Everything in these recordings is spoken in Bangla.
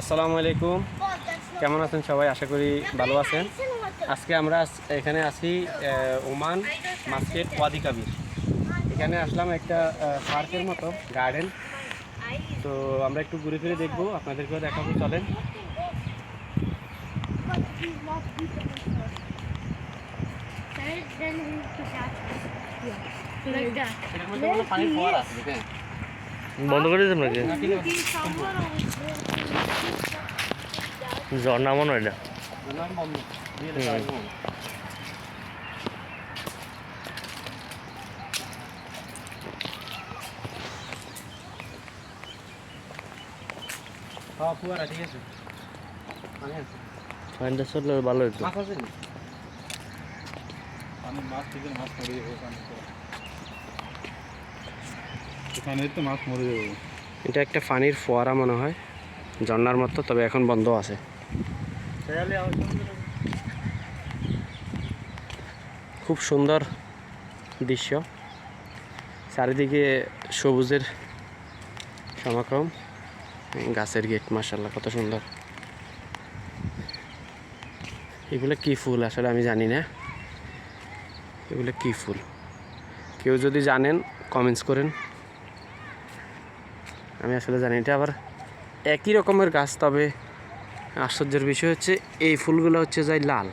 আসসালামু আলাইকুম। কেমন আছেন সবাই? আশা করি ভালো আছেন। আজকে আমরা এখানে আছি ওমান মার্কেট ওয়াদি কাবির। এখানে আসলাম একটা পার্কের মতো, গার্ডেন। তো আমরা একটু ঘুরে ফিরে দেখব, আপনাদেরকেও দেখাবো, চলেন। বন্ধ করে দিতাম নাকি? ঝর্ণা মনে হয় পানিটা ভালো হতো মাছ আছে নি? পানি মাছ থেকে মাছ মরে যাবে এখানে তো মাছ মরে যাবে। এটা একটা পানির ফোয়ারা মনে হয়। ঝর্ণার মতো, তবে এখন বন্ধ আছে। খুব সুন্দর দৃশ্য। চারিদিকে সবুজের সমাক্রম গাছের গেট মাসাল্লাহ কত সুন্দর। এগুলো কি ফুল? আসলে আমি জানি না। এগুলো কি ফুল? কেউ যদি জানেন, কমেন্টস করেন। আমি আসলে জানি এটা আবার একই রকমের গাছ, তবে আশ্চর্যের বিষয় হচ্ছে এই ফুলগুলো হচ্ছে যাই লাল।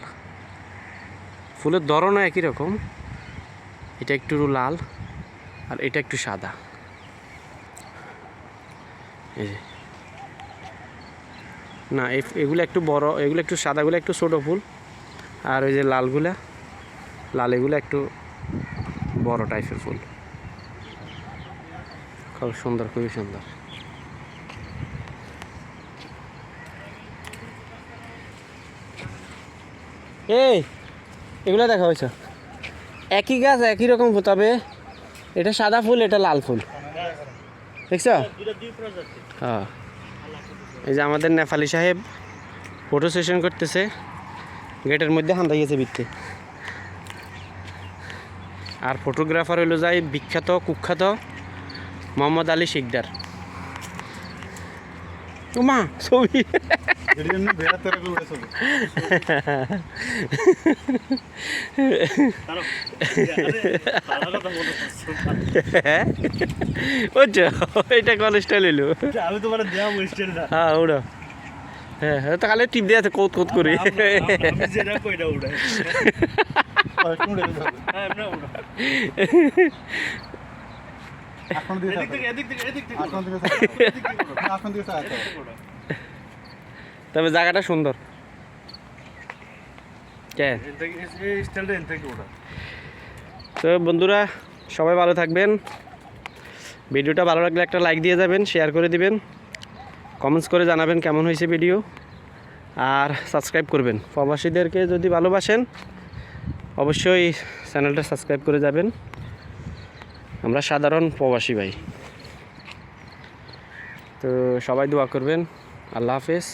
ফুলের ধরনও একই রকম। এটা একটু লাল আর এটা একটু সাদা। না এগুলো একটু বড়, এগুলো একটু সাদাগুলো একটু ছোটো ফুল। আর ওই যে লালগুলা, লাল এগুলো একটু বড় টাইপের ফুল। খুব সুন্দর, খুবই সুন্দর। এই, এগুলো দেখা হয়েছে। একই গাছ, একই রকম তবে এটা সাদা ফুল, এটা লাল ফুল। দেখছ? হ্যাঁ। এই যে আমাদের নেপালি সাহেব ফটো সেশন করতেছে, গেটের মধ্যে হান্দা গেছে বিত্তে আর ফটোগ্রাফার হইল যাই বিখ্যাত, কুখ্যাত মোহাম্মদ আলী শিকদার। মা ছবি। করে এটা কল স্টাইল এলো? আমি তোমার দেওয়া না হ্যাঁ উড়ো। হ্যাঁ হ্যাঁ তো খালি টিপ দিয়ে আছে কোত কোত করে। আমি যেটা কইটা উড়াই। এখন উড়ে এদিক থেকে এদিক থেকে এদিক থেকে। তবে জায়গাটা সুন্দর। তো বন্ধুরা সবাই ভালো থাকবেন। ভিডিওটা ভালো লাগলে একটা লাইক দিয়ে যাবেন শেয়ার করে দিবেন। কমেন্টস করে জানাবেন কেমন হয়েছে ভিডিও আর সাবস্ক্রাইব করবেন। প্রবাসীদেরকে যদি ভালোবাসেন অবশ্যই চ্যানেলটা সাবস্ক্রাইব করে যাবেন। আমরা সাধারণ প্রবাসী ভাই। তো সবাই দোয়া করবেন। আল্লাহ হাফেজ।